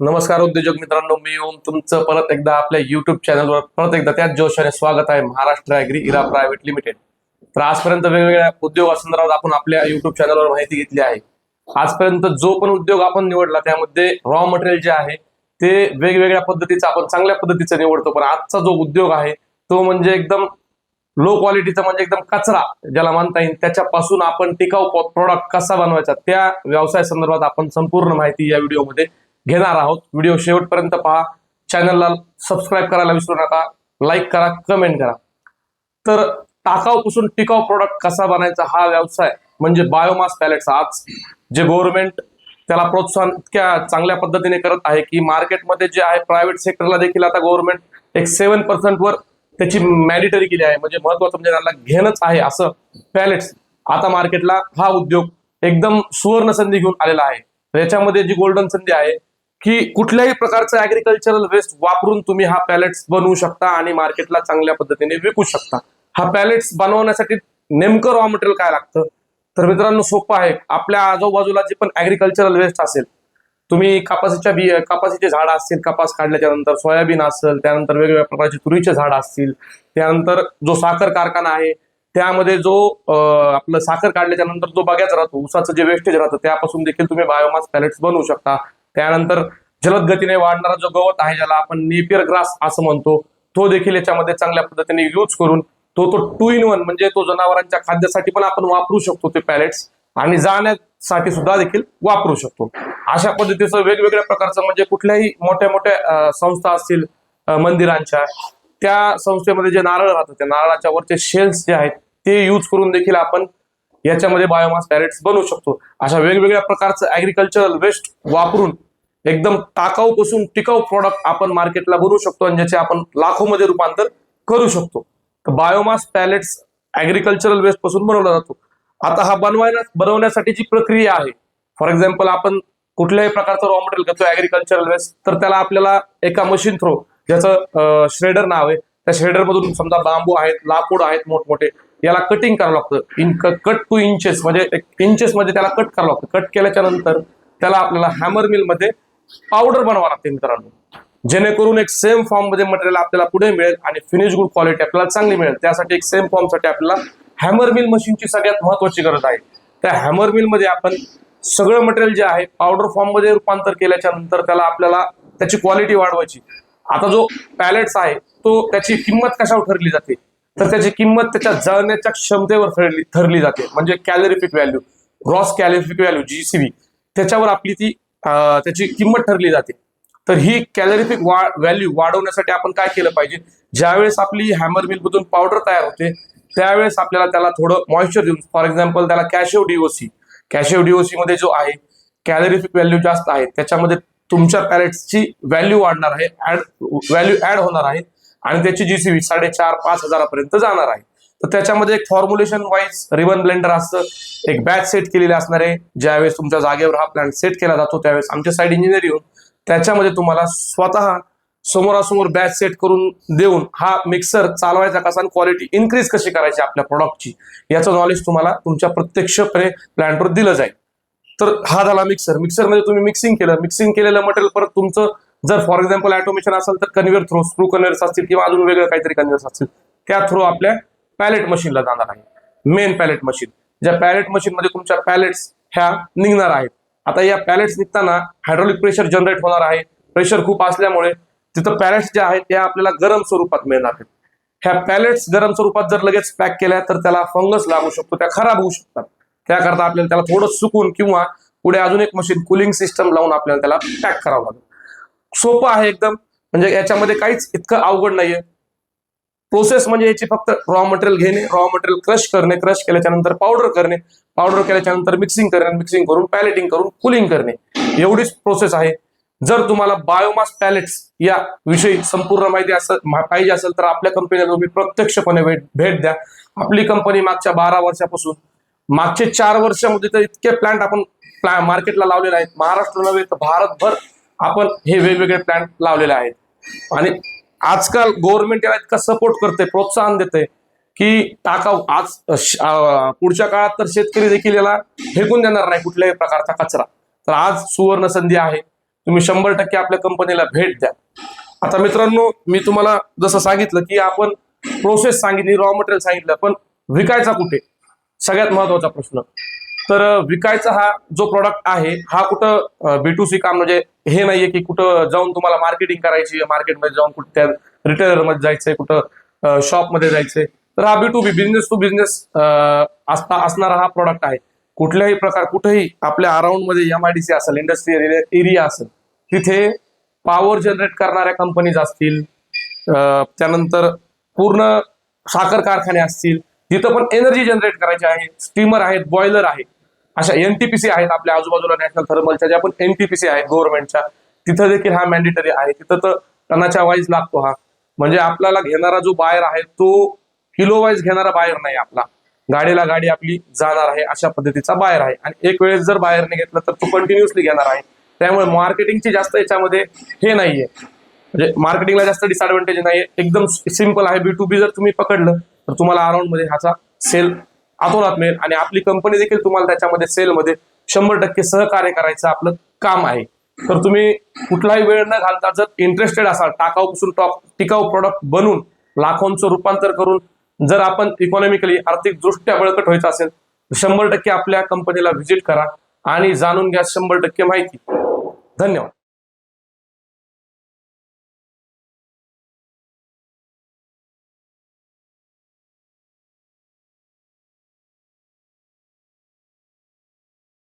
नमस्कार उद्योजक मित्रांनो मी ओम तुमचं परत एकदा आपल्या युट्यूब चॅनलवर परत एकदा त्याच जोशाने स्वागत आहे Maharashtra agri era private limited तर आजपर्यंत वेगवेगळ्या उद्योगासंदर्भात आपण आपल्या युट्यूब चॅनलवर माहिती घेतली आहे. आजपर्यंत जो पण उद्योग आपण निवडला त्यामध्ये रॉ मटेरियल जे आहे ते वेगवेगळ्या पद्धतीचं आपण चांगल्या पद्धतीचं निवडतो. पण आजचा जो उद्योग आहे तो म्हणजे एकदम लो क्वालिटीचा म्हणजे एकदम कचरा ज्याला मानता येईल त्याच्यापासून आपण टिकाऊ प्रोडक्ट कसा बनवायचा त्या व्यवसाय संदर्भात आपण संपूर्ण माहिती या व्हिडिओमध्ये घेणार आहोत. व्हिडिओ शेवटपर्यंत पहा. चॅनलला सबस्क्राईब करायला विसरू नका. लाईक करा कमेंट करा. तर टाकाऊपासून टिकाऊ प्रोडक्ट कसा बनायचा हा व्यवसाय म्हणजे बायोमास पॅलेट्स आज जे गव्हर्नमेंट त्याला प्रोत्साहन इतक्या चांगल्या पद्धतीने करत आहे की मार्केटमध्ये जे आहे प्रायव्हेट सेक्टरला देखील आता गव्हर्नमेंट एक सेव्हन पर्सेंट वर त्याची मॅडिटरी केली आहे. म्हणजे महत्वाचं म्हणजे त्यांना घेणंच आहे असं पॅलेट्स आता मार्केटला हा उद्योग एकदम सुवर्ण संधी घेऊन आलेला आहे. याच्यामध्ये जी गोल्डन संधी आहे की कुठल्याही प्रकारचं ऍग्रिकल्चरल वेस्ट वापरून तुम्ही हा पॅलेट्स बनवू शकता आणि मार्केटला चांगल्या पद्धतीने विकू शकता. हा पॅलेट्स बनवण्यासाठी नेमकं रॉ मटेरियल काय लागतं? तर मित्रांनो सोपं आहे. आपल्या आजूबाजूला जे पण ऍग्रिकल्चरल वेस्ट असेल तुम्ही कापासीच्या बी कापासीचे झाडं असतील कापास काढल्याच्या नंतर सोयाबीन असेल त्यानंतर वेगवेगळ्या प्रकारचे तुरीचे झाडं असतील त्यानंतर जो साखर कारखाना आहे त्यामध्ये जो आपलं साखर काढल्याच्या नंतर जो बघायचा राहतो उसाचं जे वेस्टेज राहतं त्यापासून देखील तुम्ही बायोमास पॅलेट्स बनवू शकता. त्यानंतर जलद गतीने वाढणारा जो गवत आहे ज्याला आपण नेपियर ग्रास असं म्हणतो तो देखील याच्यामध्ये चांगल्या पद्धतीने यूज करून तो तो टू इन वन म्हणजे तो जनावरांच्या खाद्यासाठी पण आपण वापरू शकतो ते पॅलेट्स आणि जाण्यासाठी सुद्धा देखील वापरू शकतो. अशा पद्धतीचं वेगवेगळ्या प्रकारचं म्हणजे कुठल्याही मोठ्या मोठ्या संस्था असतील मंदिरांच्या त्या संस्थेमध्ये जे नारळ राहतं त्या नारळाच्या वरचे शेल्स जे आहेत ते यूज करून देखील आपण याच्यामध्ये बायोमास पॅलेट्स बनवू शकतो. अशा वेगवेगळ्या प्रकारचं ऍग्रिकल्चरल वेस्ट वापरून एकदम टाकाऊ पासून टिकाऊ प्रॉडक्ट आपण मार्केटला बनवू शकतो आणि ज्याचे आपण लाखोमध्ये रूपांतर करू शकतो. तर बायोमास पॅलेट्स ऍग्रिकल्चरल वेस्टपासून बनवला जातो. आता हा बनवायला बनवण्यासाठी जी प्रक्रिया आहे फॉर एक्झाम्पल आपण कुठल्याही प्रकारचं रॉ मटेरियल घेतो ऍग्रिकल्चरल वेस्ट तर त्याला आपल्याला एका मशीन थ्रो ज्याचं श्रेडर नाव आहे त्या श्रेडर मधून समजा बांबू आहेत लाकूड आहेत मोठमोठे याला कटिंग करावं लागतं. इन कट टू इंचेस म्हणजे एक इंचेस मध्ये त्याला कट करावं लागतं. कट केल्याच्यानंतर त्याला आपल्याला हॅमर मिलमध्ये पावडर बनवा लागते मित्रांनो. जेणेकरून एक सेम फॉर्ममध्ये मटेरियल आपल्याला पुढे मिळेल आणि फिनिश गुड क्वालिटी आपल्याला चांगली मिळेल. त्यासाठी एक सेम फॉर्मसाठी आपल्याला हॅमर मिल मशीनची सगळ्यात महत्वाची गरज आहे. त्या हॅमर मिलमध्ये आपण सगळं मटेरियल जे आहे पावडर फॉर्ममध्ये रूपांतर केल्याच्यानंतर त्याला आपल्याला त्याची क्वालिटी वाढवायची. आता जो पॅलेट्स आहे तो त्याची किंमत कशावर ठरली जाते? तर त्याची किंमत त्याच्या जळण्याच्या क्षमतेवर ठरली ठरली जाते. म्हणजे calorific value gross calorific value GCV त्याच्यावर आपली ती त्याची किंमत ठरली जाते. तर ही कॅलरीफिक वा व्हॅल्यू वाढवण्यासाठी आपण काय केलं पाहिजे? ज्यावेळेस आपली हॅमर मिलमधून पावडर तयार होते त्यावेळेस आपल्याला त्याला थोडं मॉइश्चर देऊन फॉर एक्झाम्पल त्याला कॅशिव डीओसी कॅशिओ डीओसी मध्ये जो आहे कॅलरीफिक व्हॅल्यू जास्त आहे त्याच्यामध्ये तुमच्या पॅलेट्सची व्हॅल्यू वाढणार आहे ऍड व्हॅल्यू ऍड होणार आहे आणि त्याची जीसीबी साडेचार पाच हजारापर्यंत जाणार आहे. तर त्याच्यामध्ये एक फॉर्म्युलेशन वाईज रिबन ब्लेंडर असतं. एक बॅच सेट केलेले असणार आहे. ज्यावेळेस तुमच्या जागेवर हा प्लॅन सेट केला जातो त्यावेळेस आमच्या साईड इंजिनियर येऊन त्याच्यामध्ये तुम्हाला स्वतः समोरासमोर बॅच सेट करून देऊन हा मिक्सर चालवायचा कसा आणि क्वालिटी इन्क्रीज कशी करायची आपल्या प्रॉडक्टची याचं नॉलेज तुम्हाला तुमच्या प्रत्यक्षपणे प्लॅनवर दिलं जाईल. तर हा झाला मिक्सर मिक्सरमध्ये तुम्ही मिक्सिंग केलं. मिक्सिंग केलेलं मटेरियल परत तुमचं जर फॉर एक्झाम्पल ऑटोमेशन असेल तर कन्व्हेअर थ्रो स्क्रू कन्व्हेअर्स असतील किंवा अजून वेगळं काहीतरी कन्व्हेअर्स असतील त्या थ्रू आपल्या पॅलेट मशीनला जाणार आहे. मेन पॅलेट मशीन ज्या पॅलेट मशीन मध्ये तुमच्या पॅलेट्स ह्या निघणार आहेत. आता या पॅलेट्स निघताना हायड्रोलिक प्रेशर जनरेट होणार आहे. प्रेशर खूप असल्यामुळे तिथं पॅलेट्स ज्या आहेत त्या आपल्याला गरम स्वरूपात मिळणार आहेत. ह्या पॅलेट्स गरम स्वरूपात जर लगेच पॅक केल्या तर त्याला फंगस लागू शकतो त्या खराब होऊ शकतात. त्याकरता आपल्याला त्याला थोडं सुकून किंवा पुढे अजून एक मशीन कुलिंग सिस्टम लावून आपल्याला त्याला पॅक करावं लागेल. सोपं आहे एकदम. म्हणजे याच्यामध्ये काहीच इतकं अवघड नाहीये. प्रोसेस म्हणजे याची फक्त रॉ मटेरियल घेणे रॉ मटेरियल क्रश करणे क्रश केल्याच्यानंतर पावडर करणे पावडर केल्याच्यानंतर मिक्सिंग करणे मिक्सिंग करून पॅलेटिंग करून कुलिंग करणे. एवढीच प्रोसेस आहे. जर तुम्हाला बायोमास पॅलेट्स या विषयी संपूर्ण माहिती असेल पाहिजे असेल तर आपल्या कंपनीला तुम्ही प्रत्यक्षपणे भेट भेट द्या. आपली कंपनी मागच्या बारा वर्षापासून मागचे चार वर्षामध्ये तर इतके प्लांट आपण प्ला मार्केटला लावलेले आहेत. महाराष्ट्र नव्हे तर भारतभर आपण हे वेगवेगळे प्लांट लावलेले आहेत. आणि आजकाल गव्हर्नमेंट याला इतका सपोर्ट करते प्रोत्साहन देते की टाकाऊ. आज पुढच्या काळात तर शेतकरी देखील याला फेकून देणार नाही कुठल्याही प्रकारचा कचरा. तर आज सुवर्ण संधी आहे. तुम्ही शंभर टक्के आपल्या कंपनीला भेट द्या. आता मित्रांनो मी तुम्हाला जसं सांगितलं की आपण प्रोसेस सांगितली रॉ मटेरियल सांगितलं पण विकायचा कुठे? सगळ्यात महत्त्वाचा प्रश्न. तर विकायचा हा जो प्रॉडक्ट आहे हा कुठं बी टू सी काम म्हणजे हे नाहीये की कुठं जाऊन तुम्हाला मार्केटिंग करायची मार्केटमध्ये जाऊन कुठं त्या रिटेलरमध्ये जायचंय कुठं शॉपमध्ये जायचंय. तर हा B to B business to business असणारा हा प्रॉडक्ट आहे. कुठल्याही प्रकार कुठेही आपल्या अराउंडमध्ये एम आय डी सी असेल इंडस्ट्रियल एरिया असेल तिथे पॉवर जनरेट करणाऱ्या कंपनीज असतील त्यानंतर पूर्ण साखर कारखाने असतील तिथं पण एनर्जी जनरेट करायची आहे स्टीमर आहेत बॉयलर आहे अशा एनटीपीसी आहेत आपल्या आजूबाजूला नॅशनल थर्मलच्या ज्या पण एनटीपीसी आहेत गव्हर्नमेंटच्या तिथं देखील हा मॅन्डेटरी आहे. तिथं तर टनाच्या वाईज लागतो हा. म्हणजे आपल्याला घेणारा जो बायर आहे तो किलो वाईज घेणारा बायर नाही आपला. गाडीला गाडी आपली जाणार आहे अशा पद्धतीचा बाहेर आहे. आणि एक वेळेस जर बाहेरने घेतलं तर तो कंटिन्युअसली घेणार आहे. त्यामुळे मार्केटिंगची जास्त याच्यामध्ये हे नाहीये. म्हणजे मार्केटिंगला जास्त डिसएडव्हान्टेज नाहीये. एकदम सिंपल आहे. बी टू बी जर तुम्ही पकडलं तर तुम्हाला अराउंडमध्ये ह्याचा सेल आतोनात मिळेल आणि आपली कंपनी देखील तुम्हाला त्याच्यामध्ये सेलमध्ये शंभर टक्के सहकार्य करायचं आपलं काम आहे. तर तुम्ही कुठलाही वेळ न घालता जर इंटरेस्टेड असाल टाकाऊपासून टॉप टिकाऊ प्रॉडक्ट बनवून लाखोंचं रूपांतर करून जर आपण इकॉनॉमिकली आर्थिक दृष्ट्या बळकट व्हायचं असेल तर शंभर टक्के आपल्या कंपनीला व्हिजिट करा आणि जाणून घ्या शंभर टक्के माहिती. धन्यवाद.